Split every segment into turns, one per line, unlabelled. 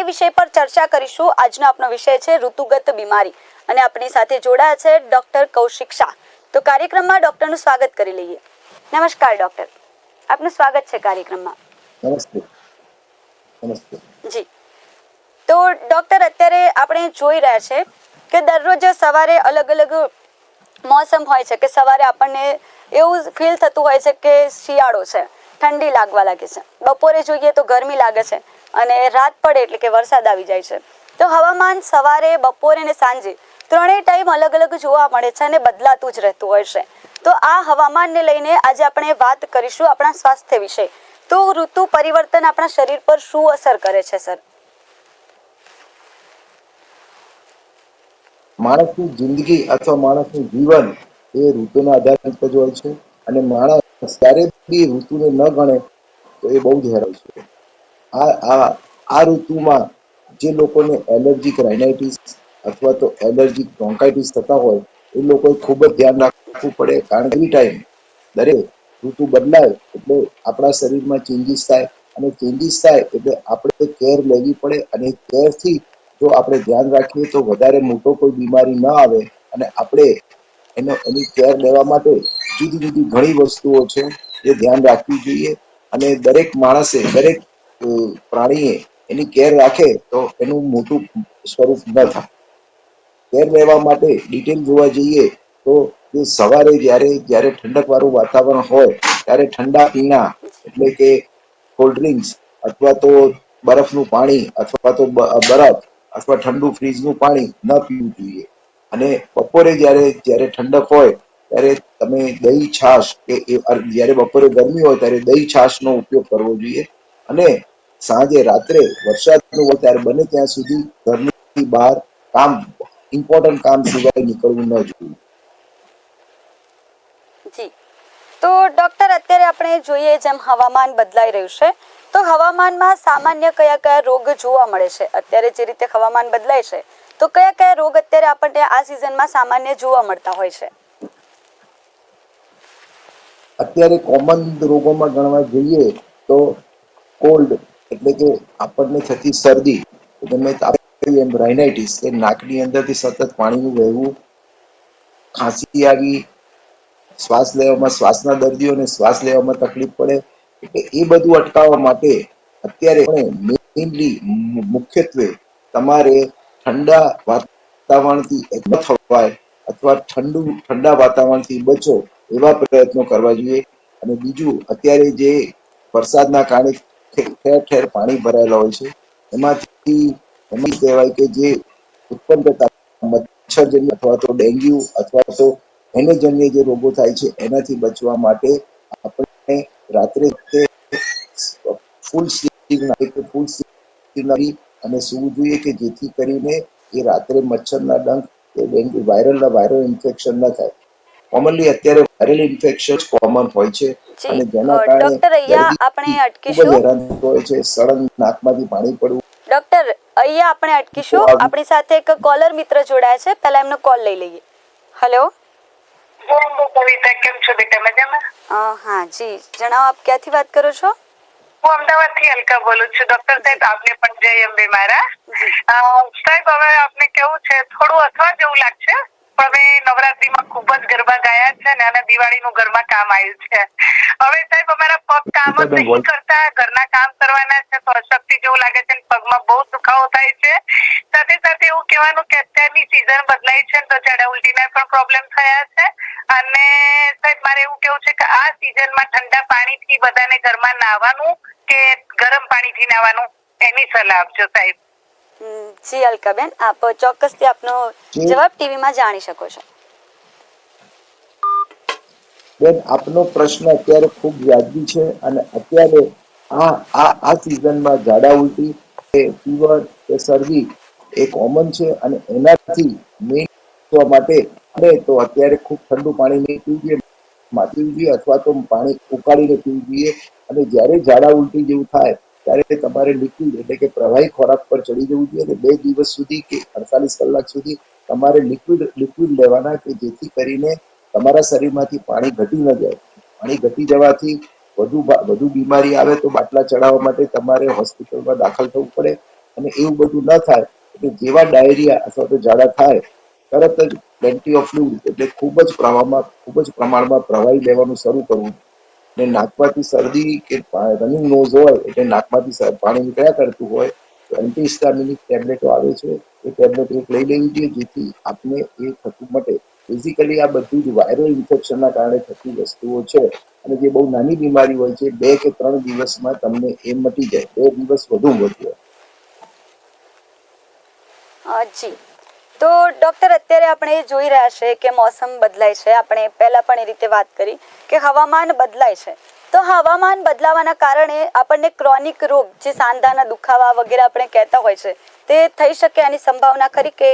એ વિષય પર ચર્ચા કરીશું. આજનો આપનો વિષય છે ઋતુગત બીમારી અને આપણી સાથે જોડાયા છે ડોક્ટર કૌશિક શાહ. તો કાર્યક્રમમાં ડોક્ટરનું સ્વાગત કરી લઈએ. નમસ્કાર ડોક્ટર. આપનું સ્વાગત છે કાર્યક્રમમાં.
નમસ્તે. નમસ્તે.
જી. તો ડોક્ટર અત્યારે આપણે જોઈ રહ્યા છે કે દરરોજ સવારે અલગ અલગ મોસમ હોય છે કે સવારે આપણને એવું ફીલ થતું હોય છે કે શિયાળો છે ઠંડી લાગવા લાગે છે. બપોરે જોઈએ તો ગરમી લાગે છે. અને રાત પડે એટલે કે વરસાદ આવી જાય છે. તો હવામાન સવારે, બપોરે અને સાંજે ત્રણેય ટાઈમ અલગ અલગ જોવા મળે છે અને બદલાતું જ રહેતું હોય છે. તો આ હવામાનને લઈને આજે આપણે વાત કરીશું આપણા સ્વાસ્થ્ય વિશે. તો ઋતુ પરિવર્તન આપણા શરીર પર શું અસર કરે છે, સર?
માણસની જિંદગી અથવા માણસનું જીવન એ ઋતુના આધારિત જ હોય છે. અને માણસ ક્યારે બી ઋતુને ન ગણે તો એ બહુ જ હેરાન છે. આ આ આ ઋતુમાં જે લોકોને એલર્જીક રાઇનાઇટિસ અથવા તો એલર્જીક બ્રોન્કાઇટિસ થતા હોય, એ લોકોએ ખૂબ જ ધ્યાન રાખવું પડે, કારણ કે ટાઈમ દરેક ઋતુ બદલાય એટલે આપણા શરીરમાં ચેન્જીસ થાય અને ચેન્જીસ થાય એટલે આપણે કેર લેવી પડે અને કેરથી જો આપણે ધ્યાન રાખીએ તો વધારે મોટો કોઈ બીમારી ન આવે અને આપણે એનો એની કેર લેવા માટે જુદી જુદી ઘણી વસ્તુઓ છે જે ધ્યાન રાખવી જોઈએ અને દરેક માણસે દરેક પ્રાણીએ એની કેર રાખે તો એનું મોટું સ્વરૂપ ન થાય. કેર લેવા માટે ડિટેલ જોવા જઈએ તો જે સવારે જ્યારે જ્યારે ઠંડક વાળું વાતાવરણ હોય, ત્યારે ઠંડા પીણા એટલે કે કોલ્ડ ડ્રિંક્સ અથવા તો બરફનું પાણી અથવા તો બરફ અથવા ઠંડુ ફ્રીજનું પાણી ન પીવું જોઈએ. અને બપોરે જ્યારે જ્યારે ઠંડક હોય, ત્યારે તમે દહીં છાશ કે જ્યારે બપોરે ગરમી હોય, ત્યારે દહીં છાશનો ઉપયોગ કરવો જોઈએ. અને સાંજે રાત્રે વરસાદનું ત્યારે બને ત્યાં સુધી ઘરની બહાર કામ ઇમ્પોર્ટન્ટ કામ સિવાય નીકળવું ન જોઈએ.
જી. તો ડોક્ટર અત્યારે આપણે જોઈએ જેમ હવામાન બદલાઈ રહ્યું છે તો હવામાનમાં સામાન્ય કયા કયા રોગ જોવા મળે છે? અત્યારે જે રીતે હવામાન બદલાય છે તો કયા કયા રોગ અત્યારે આપણને આ સિઝનમાં સામાન્ય જોવા મળતા હોય છે?
અત્યારે કોમન રોગોમાં ગણવા જઈએ તો કોલ્ડ એટલે કે આપણને થતી શરદી એટલે એમ રાઇનાઇટિસ કે નાકની અંદરથી સતત પાણીનું વહેવું, ખાંસી આવી, શ્વાસ લેવામાં, શ્વાસના દર્દીઓને શ્વાસ લેવામાં તકલીફ પડે, એટલે એ બધું અટકાવવા માટે અત્યારે મેઇનલી મુખ્યત્વે તમારે ઠંડા વાતાવરણથી ન થવાય અથવા ઠંડુ, ઠંડા વાતાવરણથી બચો એવા પ્રયત્નો કરવા જોઈએ. અને બીજું, અત્યારે જે વરસાદના કારણે ઠેર ઠેર પાણી ભરાયેલા હોય છે. એમાંથી એમાં કહેવાય કે જે ઉત્પન્ન થતા મચ્છરજન્ય અથવા તો ડેન્ગ્યુ અથવા તો એને જે રોગો થાય છે, એનાથી બચવા માટે આપણે રાત્રે ફૂલ સ્લીપ ફૂલ અને સૂવું જોઈએ કે જેથી કરીને એ રાત્રે મચ્છરના ડંખ કે ડેન્ગ્યુ વાયરલના વાયરલ ઇન્ફેક્શન ન થાય. કોમનલી અત્યારે વાયરલ ઇન્ફેક્શન કોમન હોય છે. અને જેના કારણે
ડોક્ટર અહીંયા આપણે અટકીશું.
હેરાન હોય છે સળંગ નાકમાંથી પાણી પડવું.
ડોક્ટર અહીંયા આપણે અટકીશું. આપણી સાથે એક કોલર મિત્ર જોડાયા છે. પહેલા એમનો કોલ લઈ લઈએ. હેલો
બોલો કવિતા કેમ છો બેટા? મજામાં?
હા જી. જણાવો આપ ક્યાંથી વાત કરો છો?
હું અમદાવાદથી અલકા બોલું છું. ડોક્ટર સાહેબ આપને પણ જય અંબે મારા. સાહેબ હવે આપને કેવું છે? થોડું અથવા જેવું લાગશે? હવે નવરાત્રીમાં ખૂબ જ ગરબા ગાયા છે ને અને દિવાળીનું ઘરમાં કામ આવ્યું છે. હવે સાહેબ અમારા પગ કામ જ નહીં કરતા ઘરના કામ કરવાના છે તો અશક્તિ જેવું લાગે છે પગમાં બહુ દુખાવો થાય છે. સાથે સાથે એવું કહેવાનું કે અત્યારની સિઝન બદલાઈ છે ને તો ઝાડા ઉલટીના પણ પ્રોબ્લેમ થયા છે. અને સાહેબ મારે એવું કેવું છે કે આ સિઝનમાં ઠંડા પાણીથી બધાને ઘરમાં નાહવાનું કે ગરમ પાણીથી નાહવાનું એની સલાહ આપજો સાહેબ.
જી અલકાબેન આપ ચોક્કસથી આપનો જવાબ ટીવીમાં જાણી શકો છો.
બેન આપનો પ્રશ્ન અત્યારે ખૂબ વ્યાજબી છે અને અત્યારે આ આ આ સિઝનમાં ઝાડા ઉલટી કે ફીવર કે શરદી એ કોમન છે અને એનાથી મેઇન માટે અને તો અત્યારે ખૂબ ઠંડુ પાણી નહીં પીવું જોઈએ પીવું જોઈએ અથવા તો પાણી ઉકાળીને પીવું જોઈએ અને જ્યારે ઝાડા ઉલટી જેવું થાય ત્યારે તમારે લિક્વિડ એટલે કે પ્રવાહી ખોરાક પર ચડી જવું જોઈએ અને બે દિવસ સુધી કે અડતાલીસ કલાક સુધી તમારે લિક્વિડ લિક્વિડ લેવાના કે જેથી કરીને તમારા શરીરમાંથી પાણી ઘટી ન જાય. પાણી ઘટી જવાથી વધુ વધુ બીમારી આવે તો બાટલા ચડાવવા માટે તમારે હોસ્પિટલમાં દાખલ થવું પડે અને એવું બધું ન થાય. એટલે જેવા ડાયરિયા અથવા તો ઝાડા થાય, તરત જ પ્લેન્ટી ઓફ ફ્લુઇડ એટલે ખૂબ જ પ્રમાણમાં ખૂબ જ પ્રમાણમાં પ્રવાહી લેવાનું શરૂ કરવું. ને નાકમાંથી શરદી કે રનિંગ નોઝ હોય એટલે નાકમાંથી પાણી નીકળ્યા કરતું હોય, તો એન્ટીહિસ્ટામિનિક ટેબ્લેટો આવે છે. એ ટેબ્લેટ એક લઈ લેવી જોઈએ, જેથી આપને એ થતું મટે. બેઝિકલી આ બધું જ વાયરલ ઇન્ફેક્શનના કારણે થતી વસ્તુઓ છે. અને જે બહુ નાની બીમારી હોય છે, બે કે ત્રણ દિવસમાં તમને એ મટી જાય. બે દિવસ વધુ વધુ
જી. તો ડૉક્ટર, અત્યારે આપણે જોઈ રહ્યા છે કે મોસમ બદલાય છે. આપણે પહેલાં પણ એ રીતે વાત કરી કે હવામાન બદલાય છે. તો હવામાન બદલાવાના કારણે આપણને ક્રોનિક રોગ, જે સાંધાના દુખાવા વગેરે આપણે કહેતા હોય છે, તે થઈ શકે એની સંભાવના ખરી કે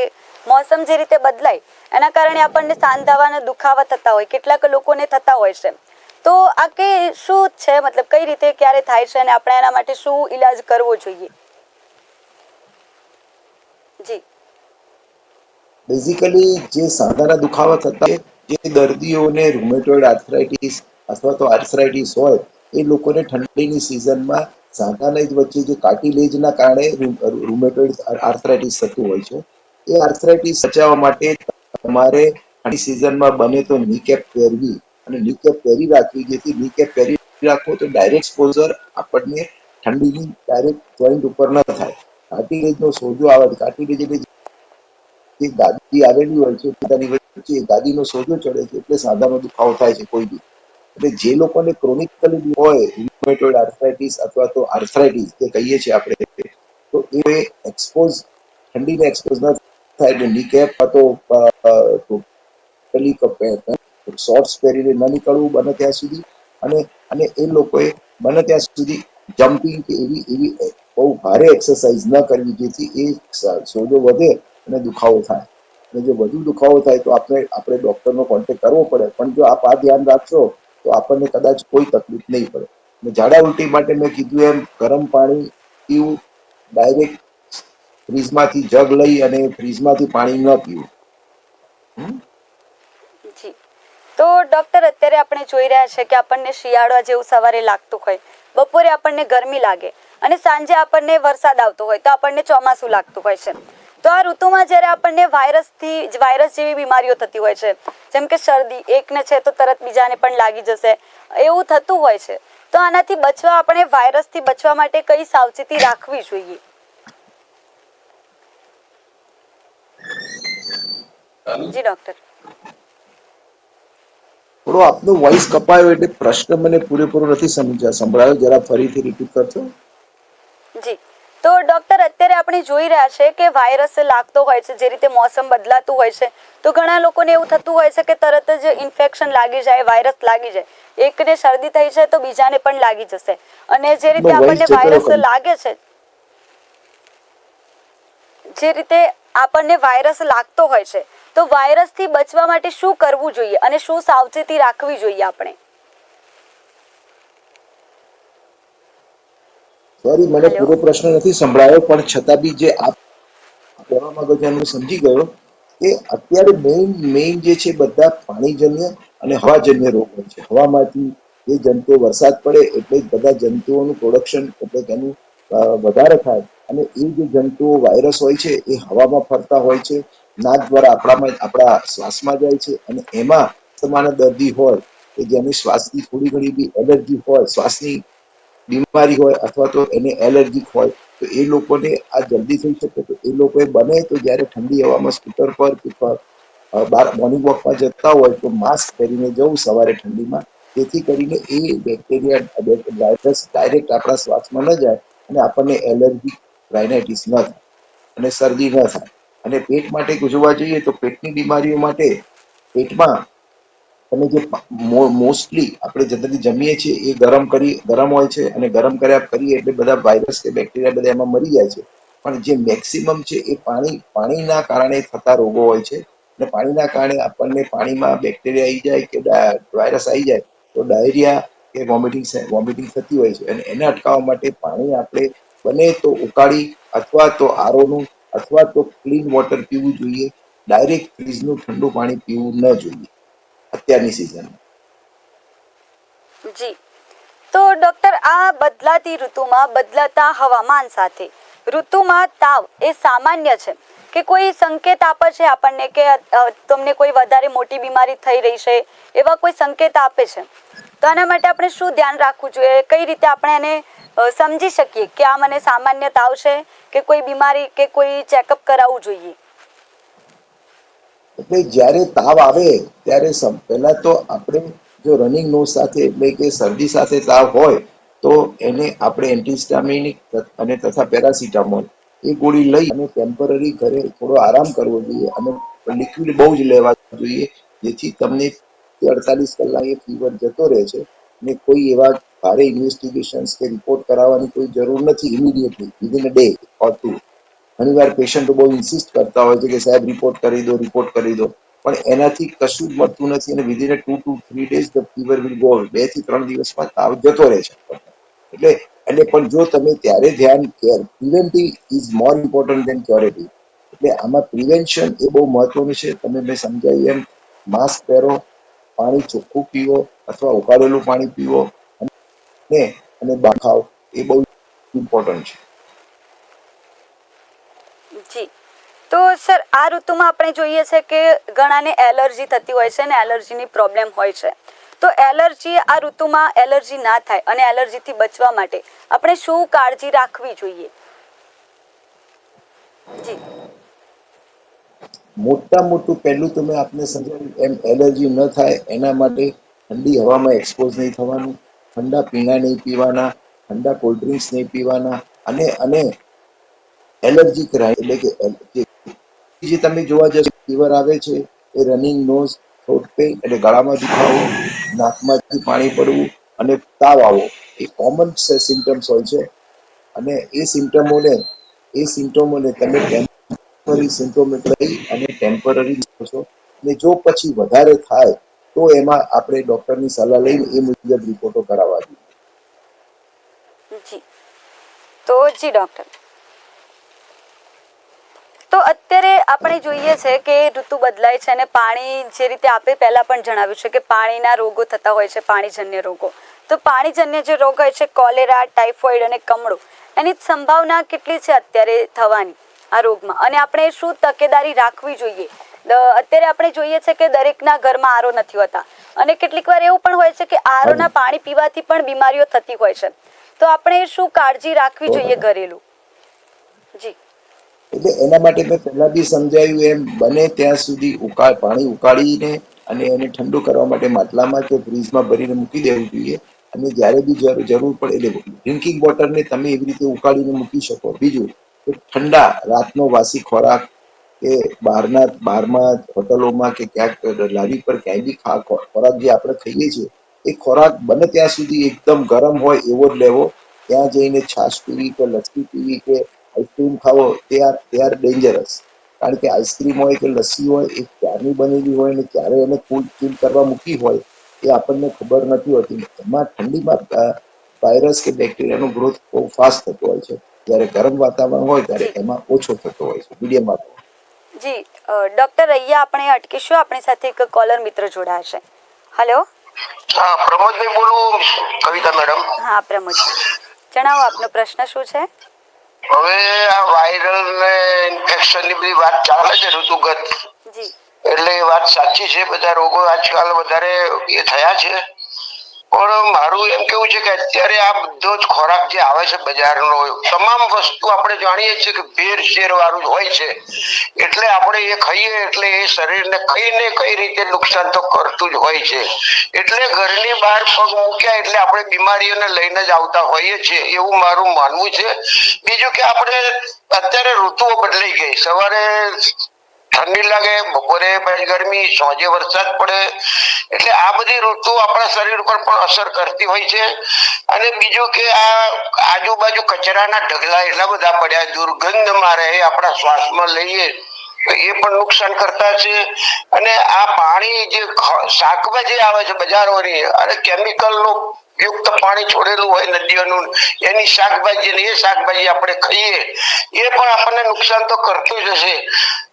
મોસમ જે રીતે બદલાય, એના કારણે આપણને સાંધાવાના દુખાવા થતા હોય, કેટલાક લોકોને થતા હોય છે. તો આ કે શું છે? મતલબ કઈ રીતે, ક્યારે થાય છે અને આપણે એના માટે શું ઈલાજ કરવો જોઈએ? જી.
બેઝિકલી જે સાંધાના દુખાવા થતા જે દર્દીઓને રૂમેટોઇડ આર્થરાઇટિસ અથવા તો આર્થરાઇટિસ હોય, એ લોકોને ઠંડીની સિઝનમાં સાંધાના જ વચ્ચે જે કાર્ટિલેજના કારણે રૂમેટોઇડ આર્થરાઇટિસ થતું હોય છે. એ આર્થરાઇટિસ બચાવવા માટે તમારે ઠંડી સિઝનમાં બને તો નીકેપ પહેરવી અને નીકેપ પહેરી રાખવી. જેથી નીકેપ પહેરી રાખો તો ડાયરેક્ટ એક્સપોઝર આપણને ઠંડીની ડાયરેક્ટ જોઈન્ટ ઉપર ન થાય. કાર્ટિલેજનો સોજો આવે કાર્ટિલેજ એટલે જે ગાદી આવેલી હોય છે, પોતાની વચ્ચે એ ગાદીનો સોજો ચડે છે, એટલે સાંધાનો દુખાવો થાય છે કોઈ બી. એટલે જે લોકોને ક્રોનિકલી હોય રિમેટોઇડ આર્થરાઇટિસ અથવા તો આર્થરાઇટિસ જે કહીએ છીએ આપણે, તો એ એક્સપોઝ ઠંડીને એક્સપોઝ ન થાય, એટલે નીકેપ તો ટોટલી શોર્ટ્સ પહેરીને ન નીકળવું બને ત્યાં સુધી. અને અને એ લોકોએ બને ત્યાં સુધી જમ્પિંગ કે એવી એવી બહુ ભારે એક્સરસાઇઝ ન કરવી, જેથી એ સોજો વધે અને દુખાવો થાય. અને જો વધુ દુખાવો થાય તો આપણે આપણે ડૉક્ટરનો કોન્ટેક્ટ કરવો પડે. પણ જો આપ આ ધ્યાન રાખશો, તો આપણને કદાચ કોઈ તકલીફ નહીં પડે. અને ઝાડા ઉલટી માટે મેં કીધું એમ, ગરમ પાણી પીવું ડાયરેક્ટ ફ્રીજમાંથી જગ લઈ અને ફ્રીજમાંથી પાણી ન પીવું.
તો ડોક્ટર અત્યારે આપણે જોઈ રહ્યા છે કે આપણને શિયાળા જેવું સવારે લાગતું હોય. બપોરે આપણને ગરમી લાગે. અને સાંજે આપણને વરસાદ આવતો હોય તો આપણને ચોમાસું લાગતું હોય છે. તો આ ઋતુમાં જ્યારે આપણને વાયરસથી વાયરસ જેવી બીમારીઓ થતી હોય છે જેમ કે શરદી એકને છે તો તરત બીજાને પણ લાગી જશે એવું થતું હોય છે. તો આનાથી બચવા આપણે વાયરસથી બચવા માટે કઈ સાવચેતી રાખવી જોઈએ? જી ડોક્ટર.
થોડો આપનો વોઇસ કપાયો એટલે પ્રશ્ન મને પૂરેપૂરો નથી સમજ્યા. સંભળાયો જરા ફરીથી રિપીટ કરશો?
જી. તો ડોક્ટર અત્યારે આપણે જોઈ રહ્યા છે કે વાયરસ લાગતો હોય છે જે રીતે મોસમ બદલાતું હોય છે. તો ઘણા લોકોને એવું થતું હોય છે કે તરત જ ઇન્ફેક્શન લાગી જાય વાયરસ લાગી જાય. એકને શરદી થઈ છે તો બીજાને પણ લાગી જશે. અને જે રીતે આપણને વાયરસ લાગે છે જે રીતે આપણને વાયરસ લાગતો હોય છે. તો વાયરસથી બચવા માટે શું કરવું જોઈએ અને શું સાવચેતી રાખવી જોઈએ આપણે?
સોરી મને પૂરો પ્રશ્ન નથી સંભળાયો પણ છતાં બી જે આપ કહેવા માંગો છો એનું સમજી ગયો કે અત્યારે મેઇન મેઇન જે છે બધા પાણીજન્ય અને હવાજન્ય રોગ હોય છે. હવામાંથી જે જંતુઓ વરસાદ પડે એટલે જ બધા જંતુઓનું પ્રોડક્શન એટલે તેનું વધારે થાય. અને એ જે જંતુઓ વાયરસ હોય છે એ હવામાં ફરતા હોય છે નાક દ્વારા આપણામાં આપણા શ્વાસમાં જાય છે અને એમાં તમારા દર્દી હોય કે જેની શ્વાસની થોડી ઘણી બી એલર્જી હોય શ્વાસની બીમારી હોય અથવા તો એને એલર્જીક હોય, તો એ લોકોને આ જલ્દી થઈ શકે. તો એ લોકોએ બને તો જ્યારે ઠંડી હવામાં સ્કૂટર પર કે બહાર મોર્નિંગ વોકમાં જતા હોય તો માસ્ક પહેરીને જવું સવારે ઠંડીમાં. જેથી કરીને એ બેક્ટેરિયા વાયરસ ડાયરેક્ટ આપણા શ્વાસમાં ન જાય અને આપણને એલર્જી રાઇનાઇટિસ ન થાય અને શરદી ન થાય. અને પેટ માટે જોવા જોઈએ તો પેટની બીમારીઓ માટે પેટમાં તમે જે મોસ્ટલી આપણે જનરલી જમીએ છીએ એ ગરમ કરી, ગરમ હોય છે અને ગરમ કર્યા કરીએ એટલે બધા વાયરસ કે બેક્ટેરિયા બધા એમાં મરી જાય છે. પણ જે મેક્સિમમ છે એ પાણી, પાણીના કારણે થતા રોગો હોય છે અને પાણીના કારણે આપણને પાણીમાં બેક્ટેરિયા આવી જાય કે વાયરસ આવી જાય તો ડાયરિયા કે વોમિટિંગ વોમિટિંગ થતી હોય છે. અને એને અટકાવવા માટે પાણી આપણે બને તો ઉકાળી અથવા તો આરોનું અથવા તો ક્લીન વોટર પીવું જોઈએ. ડાયરેક્ટ ફ્રીજનું ઠંડુ પાણી પીવું ન જોઈએ. અત્યારની સિઝનમાં
જી. તો ડોક્ટર આ બદલાતી ઋતુમાં બદલાતા હવામાન સાથે. ઋતુમાં તાવ એ સામાન્ય છે કે કોઈ સંકેત આપે છે આપણને કે તમને કોઈ વધારે મોટી બીમારી થઈ રહી છે, એવા કોઈ સંકેત આપે છે? તો આના માટે આપણે શું ધ્યાન રાખવું જોઈએ? કઈ રીતે આપણે એને સમજી શકીએ કે આ મને સામાન્ય તાવ છે કે કોઈ બીમારી કે કોઈ ચેકઅપ કરાવવું જોઈએ?
એટલે જ્યારે તાવ આવે, ત્યારે પહેલાં તો આપણે જો રનિંગ નોઝ સાથે એટલે કે શરદી સાથે તાવ હોય, તો એને આપણે એન્ટિસ્ટામિનિક અને તથા પેરાસિટામોલ એ ગોળી લઈ અને ટેમ્પરરી ઘરે થોડો આરામ કરવો જોઈએ અને લિક્વિડ બહુ જ લેવા જોઈએ, જેથી તમને અડતાલીસ કલાક એ ફીવર જતો રહે છે ને કોઈ એવા ભારે ઇન્વેસ્ટિગેશન્સ કે રિપોર્ટ કરાવવાની કોઈ જરૂર નથી immediately within a day or two ઘણીવાર પેશન્ટો બહુ ઇન્સિસ્ટ કરતા હોય છે કે સાહેબ રિપોર્ટ કરી દો રિપોર્ટ કરી દો. પણ એનાથી કશું જ મળતું નથી અને within two two three days the fever will go બેથી ત્રણ દિવસમાં તાવ જતો રહે છે. એટલે એટલે પણ જો તમે ત્યારે ધ્યાન care preventive is more important than curative એટલે આમાં પ્રિવેન્શન એ બહુ મહત્વનું છે. તમે મેં સમજાવી એમ માસ્ક પહેરો, પાણી ચોખ્ખું પીવો અથવા ઉકાળેલું પાણી પીવો અને અને બહાર ખાઓ. એ બહુ ઇમ્પોર્ટન્ટ છે
જી તો સર, આ ઋતુમાં આપણે જોઈએ છે કે ઘણાને એલર્જી થતી હોય છે ને એલર્જીની પ્રોબ્લેમ હોય છે. તો એલર્જી આ ઋતુમાં એલર્જી ના થાય અને એલર્જીથી બચવા માટે આપણે શું કાળજી રાખવી જોઈએ? જી.
મોટા મોટું પહેલું તો મેં આપને સમજાવ્યું એમ એલર્જી ન થાય એના માટે ઠંડી હવામાં એક્સપોઝ નહીં થવાનું, ઠંડા પીણા નહીં પીવાના, ઠંડા કોલ્ડ ડ્રિંક્સ નહીં પીવાના અને અને એલર્જી કરાય એટલે કે જે- જે તમે જોવા જશો ફીવર આવે છે, એ રનિંગ નોઝ થ્રોટ પેઇન એટલે ગળામાં દુખાવો નાકમાંથી પાણી પડવું અને તાવ આવો એ કોમન સિમ્ટમ્સ હોય છે. અને એ સિમ્ટમોને એ સિમ્ટમોને તમે ટેમ્પરરી સિમ્ટમ લઈ અને ટેમ્પરરી છો. ને જો પછી વધારે થાય, તો એમાં આપણે ડોક્ટરની સલાહ લઈને એ મુજબ રિપોર્ટો કરાવવા જોઈએ.
જી. તો જી ડૉક્ટર તો અત્યારે આપણે જોઈએ છે કે ઋતુ બદલાય છે અને પાણી જે રીતે આપણે પહેલાં પણ જણાવ્યું છે કે પાણીના રોગો થતા હોય છે પાણીજન્ય રોગો. તો પાણીજન્ય જે રોગ હોય છે કોલેરા ટાઇફોઇડ અને કમળો એની સંભાવના કેટલી છે અત્યારે થવાની આ રોગમાં? અને આપણે શું તકેદારી રાખવી જોઈએ? અત્યારે આપણે જોઈએ છે કે દરેકના ઘરમાં આરો નથી હોતા. અને કેટલીક વાર એવું પણ હોય છે કે આરોના પાણી પીવાથી પણ બીમારીઓ થતી હોય છે. તો આપણે શું કાળજી રાખવી જોઈએ ઘરેલું? જી.
એટલે એના માટે મેં પહેલા બી સમજાવ્યું એમ, બને ત્યાં સુધી ઉકાળ પાણી ઉકાળીને અને એને ઠંડુ કરવા માટે માટલામાં કે ફ્રીજમાં ભરીને મૂકી દેવું જોઈએ. અને જ્યારે બી જરૂર પડે એટલે ડ્રિંકિંગ વોટરને તમે એવી રીતે ઉકાળીને મૂકી શકો. બીજું કે ઠંડા રાતનો વાસી ખોરાક કે બહારના, બહારમાં હોટલોમાં કે ક્યાંક લારી પર ક્યાંય બી ખોરાક જે આપણે ખાઈએ છીએ, એ ખોરાક બને ત્યાં સુધી એકદમ ગરમ હોય એવો જ લેવો. ત્યાં જઈને છાશ પીવી કે લસ્સી પીવી કે આઈસ્ક્રીમ ખાવો તે આર તે આર ડેન્જરસ કારણ કે આઈસ્ક્રીમ હોય કે લસ્સી હોય એ ક્યારની બનેલી હોય ને ક્યારે એને કુલ ચીલ કરવા મૂકી હોય એ આપણને ખબર નથી હોતી. એમાં ઠંડીમાં વાયરસ કે બેક્ટેરિયાનો ગ્રોથ બહુ ફાસ્ટ થતો હોય છે. જ્યારે ગરમ વાતાવરણ હોય ત્યારે એમાં ઓછો થતો હોય છે મીડિયમ વાતાવરણ
જી ડોક્ટર અહીંયા આપણે અટકીશું આપણી સાથે એક કોલર મિત્ર જોડાયા છે હલો
હા પ્રમોદભાઈ બોલું કવિતા મેડમ.
હા પ્રમોદ જણાવો આપનો પ્રશ્ન શું છે?
હવે આ વાયરલ ને ઇન્ફેક્શનની બધી વાત ચાલે છે ઋતુગત. એટલે એ વાત સાચી છે બધા રોગો આજકાલ વધારે એ થયા છે. પણ મારું એમ કેવું છે કે અત્યારે આ બધો જ ખોરાક જે આવે છે બજારનો, તમામ વસ્તુ આપણે જાણીએ છીએ કે ભેર શેર વાળું હોય છે. એટલે આપણે એ ખાઈએ એટલે એ શરીરને કઈ કઈ રીતે નુકસાન તો કરતું જ હોય છે. એટલે ઘરની બહાર પગ મૂક્યા એટલે આપણે બીમારીઓને લઈને જ આવતા હોઈએ છીએ, એવું મારું માનવું છે. બીજું કે આપણે અત્યારે ઋતુઓ બદલાઈ ગઈ. સવારે ઠંડી લાગે, બપોરે ગરમી, સાંજે વરસાદ પડે. એટલે આ બધી ઋતુ આપણા શરીર ઉપર પણ અસર કરતી હોય છે. અને બીજું કે આ આજુબાજુ કચરાના ઢગલા એટલા બધા પડ્યા દુર્ગંધ મારે આપણા શ્વાસમાં લઈએ એ પણ નુકસાન કરતા છે. અને આ પાણી જે શાકભાજી આવે છે બજારોની, અને કેમિકલનું યુક્ત પાણી છોડેલું હોય નદીઓનું, એની શાકભાજી ને એ શાકભાજી આપણે ખાઈએ, એ પણ આપણને નુકસાન તો કરતું જ હશે.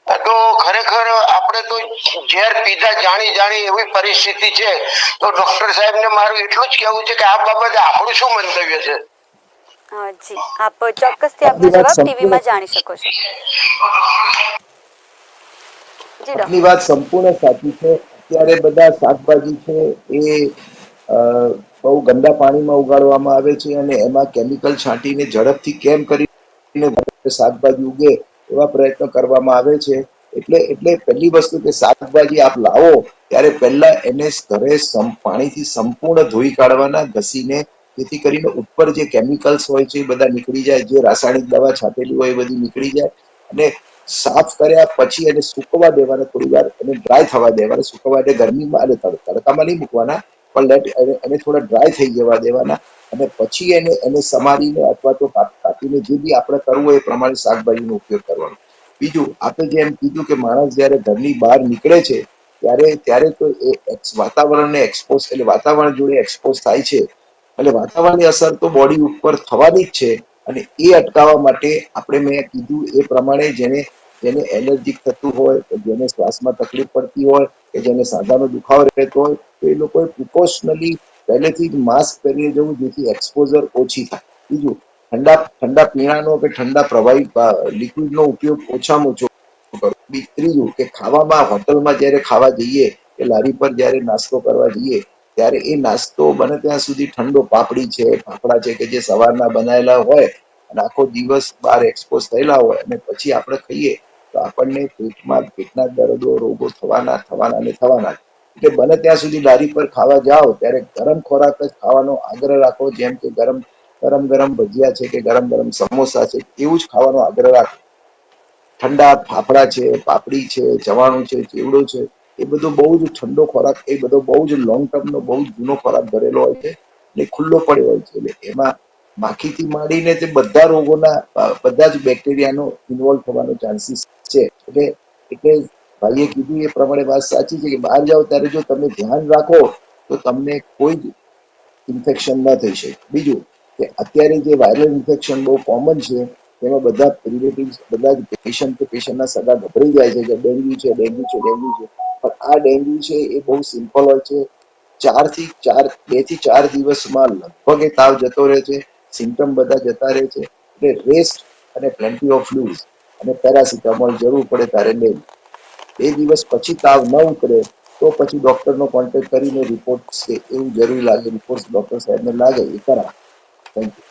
તો ખરેખર આપણે તો ઝેર પીધા જાણી જાણી એવી પરિસ્થિતિ છે. તો ડોક્ટર સાહેબ ને મારું એટલું જ કહેવું છે કે આ બાબતે આપણું શું મંતવ્ય છે?
જી. આપ ચોક્કસથી આપનો
વાત
જવાબ
સંપૂર્ણ-
ટીવીમાં જાણી શકો છો. જી ડોક્ટર.
આપની વાત સંપૂર્ણ સાચી છે. અત્યારે બધા શાકભાજી છે એ બહુ ગંદા પાણીમાં ઉગાડવામાં આવે છે અને એમાં કેમિકલ છાંટીને ઝડપથી કેમ કરીને શાકભાજી ઉગે? એવા પ્રયત્નો કરવામાં આવે છે. એટલે એટલે પહેલી વસ્તુ કે શાકભાજી આપ લાવો, ત્યારે પહેલા એને ઘરે પાણીથી સંપૂર્ણ ધોઈ કાઢવાના, ઘસીને જેથી કરીને ઉપર જે કેમિકલ્સ હોય છે એ બધા નીકળી જાય, જે રાસાયણિક દવા છાંટેલી હોય એ બધી નીકળી જાય અને સાફ કર્યા પછી એને સુકવા દેવાના થોડી વાર એને ડ્રાય થવા દેવાના સુકવા એટલે ગરમીમાં અને તડકામાં નહીં મૂકવાના, પણ એને એને થોડા ડ્રાય થઈ જવા દેવાના. અને પછી એને એને સમારીને અથવા તો કાપ- કાપીને જે બી આપણે કરવું હોય એ પ્રમાણે શાકભાજીનો ઉપયોગ કરવાનો. બીજું, આપણે જેમ કીધું કે માણસ જ્યારે ઘરની બહાર નીકળે છે, ત્યારે ત્યારે તો એ વાતાવરણને એક્સપોઝ, એટલે વાતાવરણ જોડે એક્સપોઝ થાય છે. એટલે વાતાવરણની અસર તો બોડી ઉપર થવાની જ છે અને એ અટકાવવા માટે આપણે મેં કીધું એ પ્રમાણે જેને જેને એલર્જીક થતું હોય જેને શ્વાસમાં તકલીફ પડતી હોય, કે જેને સાંધાનો દુખાવો રહેતો હોય, તો એ લોકોએ પ્રિકોશનલી પહેલેથી જ માસ્ક પહેરીને જવું જેથી એક્સપોઝર ઓછી થાય. બીજું, ઠંડા ઠંડા પીણાનો કે ઠંડા પ્રવાહી લિક્વિડનો ઉપયોગ ઓછામાં ઓછો કરો. ત્રીજું કે ખાવામાં, હોટલમાં જ્યારે ખાવા જઈએ, કે લારી પર જ્યારે નાસ્તો કરવા જઈએ, ત્યારે એ નાસ્તો બને ત્યાં સુધી ઠંડો પાપડી છે, ફાફડા છે કે જે સવારના બનાવેલા હોય અને આખો દિવસ બહાર એક્સપોઝ થયેલા હોય અને પછી આપણે ખાઈએ, તો આપણને પેટમાં પેટના દર્દો, રોગો થવાના થવાના અને થવાના એટલે બને ત્યાં સુધી લારી પર ખાવા જાઓ, ત્યારે ગરમ ખોરાક જ ખાવાનો આગ્રહ રાખો, જેમ કે ગરમ ગરમ ગરમ ભજીયા છે કે ગરમ ગરમ સમોસા છે, એવું જ ખાવાનો આગ્રહ રાખો. ઠંડા ફાફડા છે, પાપડી છે ચવાણું છે, ચેવડો છે, એ બધો બહુ જ ઠંડો ખોરાક, એ બધો બહુ જ લોંગ ટર્મનો બહુ જ જૂનો ખોરાક ભરેલો હોય છે અને ખુલ્લો પડ્યો હોય છે. એટલે એમાં માખીથી માંડીને તે બધા રોગોના, બધા જ બેક્ટેરિયાનો ઇન્વોલ્વ થવાનો ચાન્સીસ છે. એટલે એટલે ભાઈએ કીધું એ પ્રમાણે વાત સાચી છે કે બહાર જાઓ ત્યારે જો તમે ધ્યાન રાખો, તો તમને કોઈ જ ઇન્ફેક્શન ન થઈ શકે. બીજું કે અત્યારે જે વાયરલ ઇન્ફેક્શન બહુ કોમન છે, તેમાં બધા રિલેટિવ્સ બધા જ પેશન્ટ પેશન્ટના સગા ગભરાઈ જાય છે કે ડેન્ગ્યુ છે ડેન્ગ્યુ છે ડેન્ગ્યુ છે. પણ આ ડેન્ગ્યુ છે એ બહુ સિમ્પલ હોય છે. ચારથી ચાર બેથી ચાર દિવસમાં લગભગ એ તાવ જતો રહે છે સિમ્ટમ બધા જતા રહે છે. એટલે રેસ્ટ અને પ્લેન્ટી ઓફ ફ્લૂઝ અને પેરાસિટામોલ જરૂર પડે ત્યારે લેવું બે દિવસ પછી તાવ ન ઉતરે, તો પછી ડોક્ટરનો કોન્ટેક્ટ કરીને રિપોર્ટ છે, એવું જરૂરી લાગે. રિપોર્ટ ડોક્ટર સાહેબને લાગે, એ કરાવે થેન્ક યુ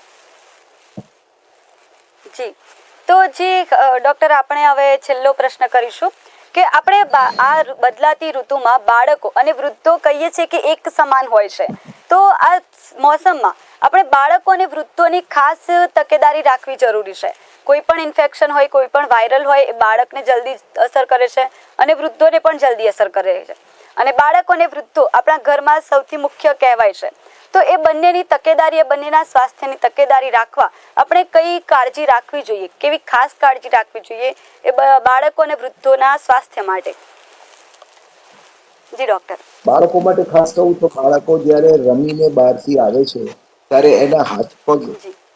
જી. તો જી ડોક્ટર આપણે હવે છેલ્લો પ્રશ્ન કરીશું કે આપણે આ બદલાતી ઋતુમાં બાળકો અને વૃદ્ધો કહીએ છીએ કે એક સમાન હોય છે. તો આ મોસમમાં આપણે બાળકો અને વૃદ્ધોની ખાસ તકેદારી રાખવી જરૂરી છે. કોઈ પણ ઇન્ફેક્શન હોય કોઈ પણ વાયરલ હોય એ બાળકને જલ્દી અસર કરે છે અને વૃદ્ધોને પણ જલ્દી અસર કરે છે. અને બાળકો અને વૃદ્ધો આપણા ઘરમાં સૌથી મુખ્ય કહેવાય છે. તો એ બંનેની તકેદારી એ બંનેના સ્વાસ્થ્યની તકેદારી રાખવા આપણે કઈ કાળજી રાખવી જોઈએ? કેવી ખાસ કાળજી રાખવી જોઈએ એ બાળકો અને વૃદ્ધોના સ્વાસ્થ્ય માટે? જી ડોક્ટર
બાળકો માટે ખાસ કહું તો બાળકો જ્યારે રમીને બહારથી આવે છે ત્યારે એના હાથ પગ.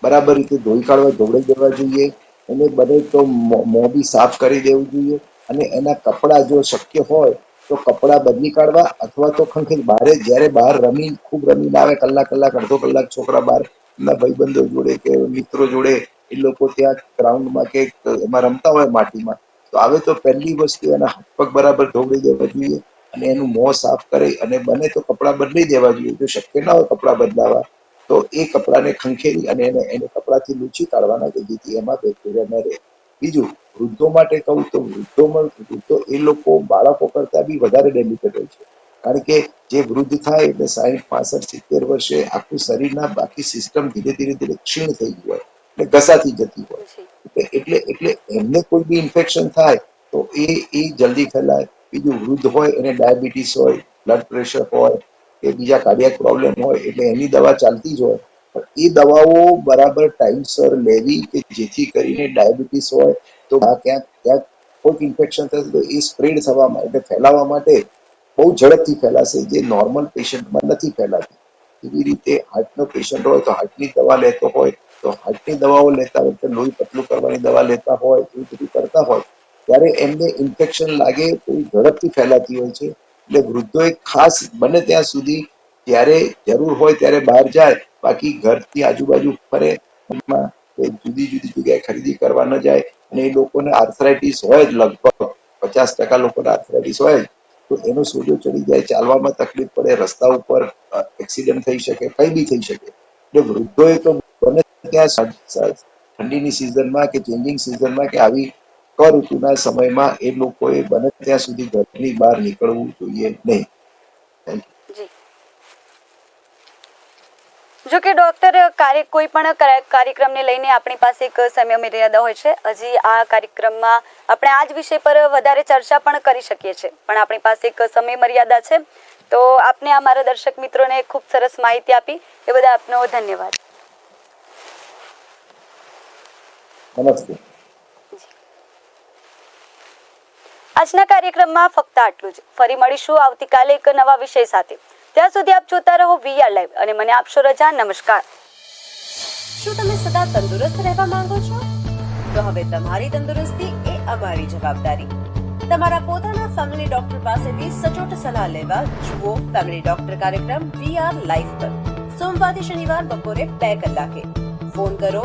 બરાબર રીતે ધોઈ કાઢવા, ધોવડાઈ દેવા જોઈએ એને બને તો મો- બી સાફ કરી દેવું જોઈએ અને એના કપડાં જો શક્ય હોય તો કપડાં બદલી કાઢવા અથવા તો ખંખેર બહારે જ્યારે બહાર રમી, ખૂબ રમીને આવે, કલાક કલાક, અડધો કલાક છોકરા બહાર એમના ભાઈબંધો જોડે કે મિત્રો જોડે એ લોકો ત્યાં ગ્રાઉન્ડમાં કે એમાં રમતા હોય માટીમાં, તો આવે તો પહેલી વસ્તુ એના પગ બરાબર ધોવડી દેવા જોઈએ અને એનું મોં સાફ કરી અને બને તો કપડાં બદલી દેવા જોઈએ. જો શક્ય ના હોય કપડાં બદલાવા તો એ કપડાને ખંખેરી અને એને એને કપડાથી લૂછી કાઢવાના કે જેથી એમાં બેક્ટેરિયા ન રહે. બીજું વૃદ્ધો માટે કહું તો વૃદ્ધોમાં વૃદ્ધો એ લોકો બાળકો કરતા બી વધારે ડેલિકેટ હોય છે. કારણ કે જે વૃદ્ધ થાય એટલે સાહીઠ પાસઠ સિત્તેર વર્ષે આખું શરીરના બાકી સિસ્ટમ ધીરે ધીરે ધીરે ક્ષીણ થઈ ગયું હોય એટલે ઘસાતી જતી હોય. એટલે એટલે એટલે એમને કોઈ બી ઇન્ફેક્શન થાય તો એ એ જલ્દી ફેલાય. બીજું વૃદ્ધ હોય એને ડાયાબિટીસ હોય બ્લડ પ્રેશર હોય કે બીજા કાર્ડિયાક પ્રોબ્લેમ હોય એટલે એની દવા ચાલતી જ હોય. એ દવાઓ બરાબર ટાઈમસર લેવી કે જેથી કરીને ડાયાબિટીસ હોય તો આ ક્યાંક ક્યાંક કોઈક ઇન્ફેક્શન થશે તો એ સ્પ્રેડ થવા માટે ફેલાવા માટે બહુ ઝડપથી ફેલાશે, જે નોર્મલ પેશન્ટમાં નથી ફેલાતી. એવી રીતે હાર્ટનો પેશન્ટ હોય તો હાર્ટની દવા લેતો હોય, તો હાર્ટની દવાઓ લેતા વખતે લોહી પતલું કરવાની દવા લેતા હોય, એવી બધું કરતા હોય, ત્યારે એમને ઇન્ફેક્શન લાગે, તો ઝડપથી ફેલાતી હોય છે. એટલે વૃદ્ધોએ ખાસ બને ત્યાં સુધી જ્યારે જરૂર હોય ત્યારે બહાર જાય, બાકી ઘરથી આજુબાજુ ફરે જુદી જુદી જગ્યાએ ખરીદી કરવા ન જાય, અને એ લોકોને આર્થરાઇટિસ હોય જ લગભગ, પચાસ ટકા લોકોને આર્થરાઇટિસ હોય તો એનો સોજો ચડી જાય, ચાલવામાં તકલીફ પડે, રસ્તા ઉપર એક્સિડન્ટ થઈ શકે, કઈ બી થઈ શકે. એટલે વૃદ્ધોએ તો બને ત્યાં ઠંડીની સિઝનમાં કે ચેન્જિંગ સિઝનમાં કે આવી કર ઋતુના સમયમાં એ લોકોએ બને ત્યાં સુધી ઘરની બહાર નીકળવું જોઈએ નહીં.
જો. કે ડોક્ટર કાર્ય કોઈ પણ કાર્યક્રમને લઈને આપણી પાસે એક સમય મર્યાદા હોય છે. હજી આ કાર્યક્રમમાં આપણે આ જ વિષય પર વધારે ચર્ચા પણ કરી શકીએ છીએ. પણ આપણી પાસે એક સમય મર્યાદા છે. તો આપને આ મારા દર્શક મિત્રોને ખૂબ સરસ માહિતી આપી. એ બધા આપનો ધન્યવાદ.
નમસ્તે.
આજના કાર્યક્રમમાં ફક્ત આટલું જ. ફરી મળીશું આવતીકાલે એક નવા વિષય સાથે. ત્યાં સુધી આપ જોતા રહો વીઆર લાઈવ અને મને આપશો રજા. નમસ્કાર.
શું તમે સદા તંદુરસ્ત રહેવા માંગો છો? તો હવે તમારી તંદુરસ્તી એ અમારી જવાબદારી. તમારા પોતાના ફેમિલી ડોક્ટર પાસેથી સચોટ સલાહ લેવા જુઓ ફેમિલી ડોક્ટર કાર્યક્રમ વી આર લાઈફ પર. સોમવારથી શનિવાર બપોરે બે કલાકે. ફોન કરો